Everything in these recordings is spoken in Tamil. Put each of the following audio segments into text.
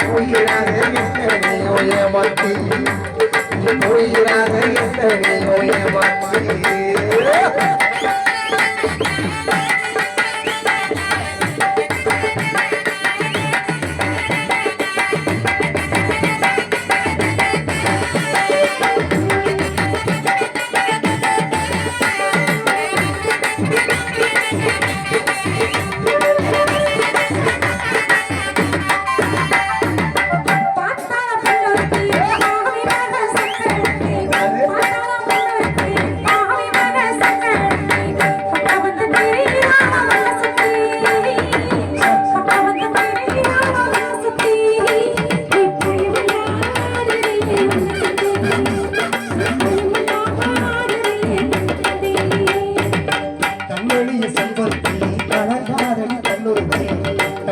போயிடாத எத்தனையோ ஏமாத்தி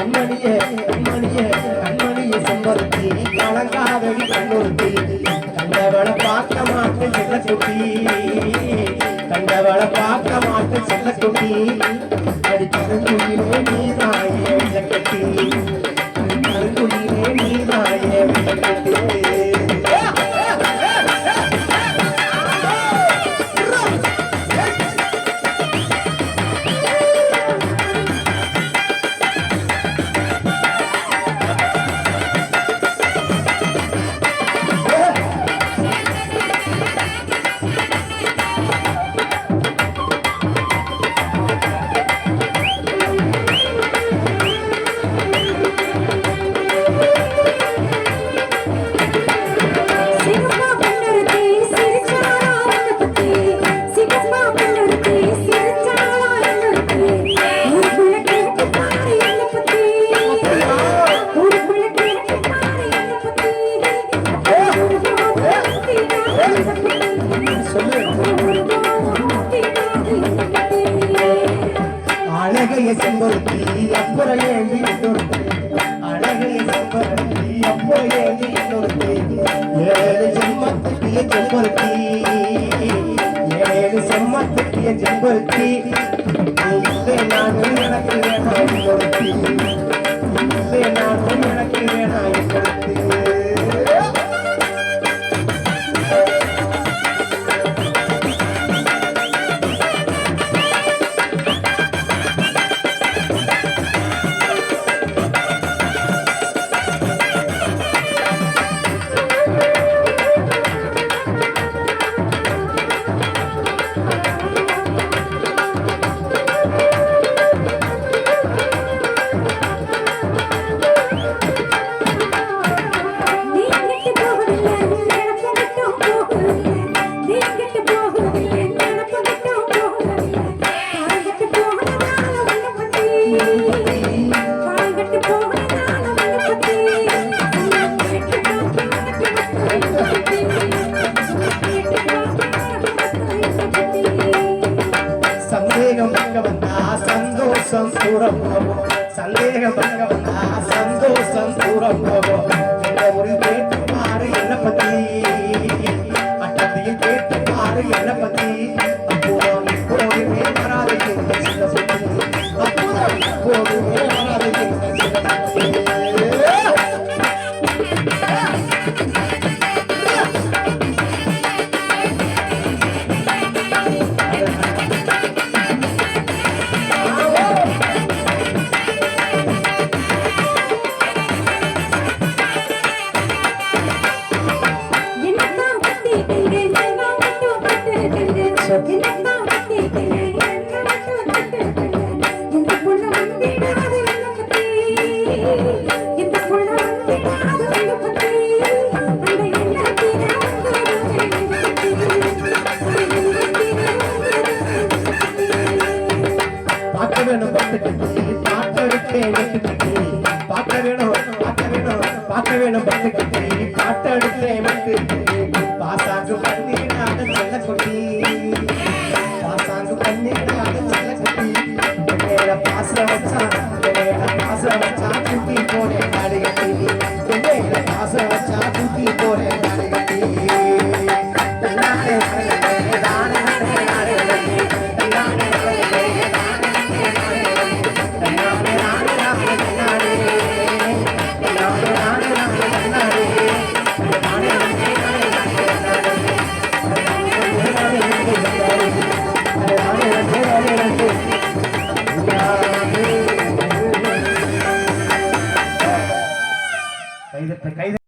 கண்மணியே கண்மணியே கண்மணியை செல்வத்தி கலகாரன் கண்ணுறுத்தி. கண்டவள பார்க்க மாட்டு செல்ல குட்டி கண்டவள பார்க்க மாட்டு செல்ல குட்டி அழகைய செம்பருத்தி அப்புறம் ஏந்தி இன்னொருத்தி அழகைய செம்பருத்தி அப்புறம் ஏந்தி இன்னொருத்தி ஏழு செம்மத்துக்கிய செம்பருத்தி. ஏழு செம்மத்துக்கிய செம்பருத்தி. இல்லை நானும் எனக்கு வேண்டாம் இன்னொருத்தி சந்தேகம் பங்க வந்தா சந்தோஷம் தூரம் போகும் சந்தேகம் பங்க வந்தா சந்தோஷம் தூரம் வேணும் பார்க்க வேணும் பத்துக்கிட்டு பாட்டு எடுத்தேன் வந்து பாசாங்கு பண்ணிடாத நல்ல குட்டி. பாசாங்கு பண்ணிடாத செல்ல குட்டி. மேல பாச வச்சா மேல பாச வச்சா குட்டி போனேன்